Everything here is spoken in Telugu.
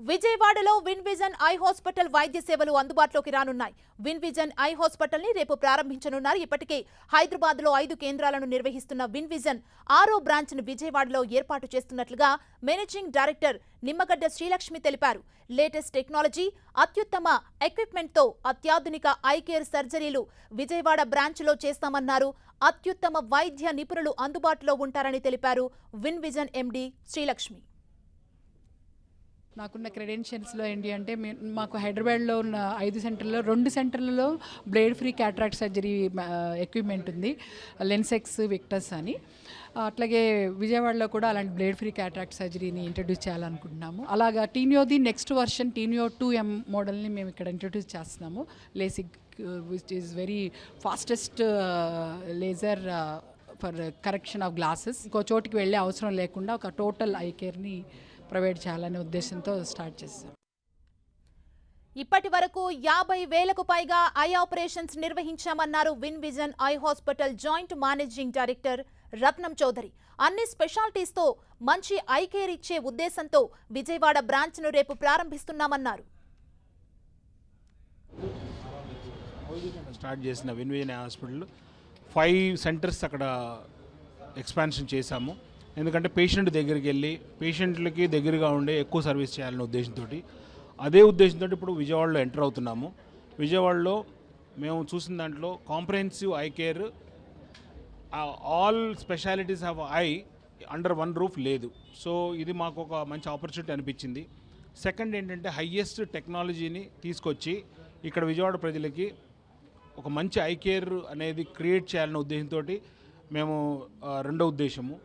విజయవాడలో విన్ విజన్ ఐ హాస్పిటల్ వైద్య సేవలు అందుబాటులోకి రానున్నాయి. విన్ విజన్ ఐ హాస్పిటల్ని రేపు ప్రారంభించనున్నారు. ఇప్పటికే హైదరాబాద్లో ఐదు కేంద్రాలను నిర్వహిస్తున్న విన్ విజన్ ఆరో బ్రాంచ్ను విజయవాడలో ఏర్పాటు చేస్తున్నట్లుగా మేనేజింగ్ డైరెక్టర్ నిమ్మగడ్డ శ్రీలక్ష్మి తెలిపారు. లేటెస్ట్ టెక్నాలజీ అత్యుత్తమ ఎక్విప్మెంట్తో అత్యాధునిక ఐ కేర్ సర్జరీలు విజయవాడ బ్రాంచ్లో చేస్తామన్నారు. అత్యుత్తమ వైద్య నిపుణులు అందుబాటులో ఉంటారని తెలిపారు విన్ విజన్ ఎండి శ్రీలక్ష్మి. నాకున్న క్రెడెన్షియల్స్లో ఏంటి అంటే మాకు హైదరాబాద్లో ఉన్న ఐదు సెంటర్లో రెండు సెంటర్లలో blade free cataract surgery equipment ఉంది. లెన్సెక్స్ విక్టస్ అని. అట్లాగే విజయవాడలో కూడా అలాంటి బ్లేడ్ ఫ్రీ క్యాట్రాక్ట్ సర్జరీని ఇంట్రడ్యూస్ చేయాలనుకుంటున్నాము. అలాగా టీనియోది next version Teneo two M మోడల్ని మేము ఇక్కడ ఇంట్రడ్యూస్ చేస్తున్నాము. LASIK which is very fastest laser for correction of glasses ఇంకో చోటికి వెళ్ళే అవసరం లేకుండా ఒక టోటల్ ఐ కేర్ని ప్రొవైడ్ చేయాలనే ఉద్దేశంతో స్టార్ట్ చేస్తాం ఇప్పటి వరకు యాభై వేలకు పైగా eye operations నిర్వహించామన్నారు Win Vision eye hospital joint managing director Ratnam Chowdary. అన్ని స్పెషాలిటీస్తో మంచి ఐ కేర్ ఇచ్చే ఉద్దేశంతో విజయవాడ బ్రాంచ్ను రేపు ప్రారంభిస్తున్నామన్నారు. స్టార్ట్ చేసిన Win Vision hospital five centres అక్కడ ఎక్స్పాన్షన్ చేశాము. ఎందుకంటే పేషెంట్ దగ్గరికి వెళ్ళి పేషెంట్లకి దగ్గరగా ఉండే ఎక్కువ సర్వీస్ చేయాలనే ఉద్దేశంతో అదే ఉద్దేశంతో ఇప్పుడు విజయవాడలో ఎంటర్ అవుతున్నాము. విజయవాడలో మేము చూసిన దాంట్లో comprehensive eye care all specialities of eye under one roof లేదు. సో ఇది మాకు ఒక మంచి ఆపర్చునిటీ అనిపించింది. సెకండ్ ఏంటంటే హయ్యెస్ట్ టెక్నాలజీని తీసుకొచ్చి ఇక్కడ విజయవాడ ప్రజలకి ఒక మంచి ఐ కేర్ అనేది క్రియేట్ చేయాలనే ఉద్దేశంతో మేము రెండో ఉద్దేశము.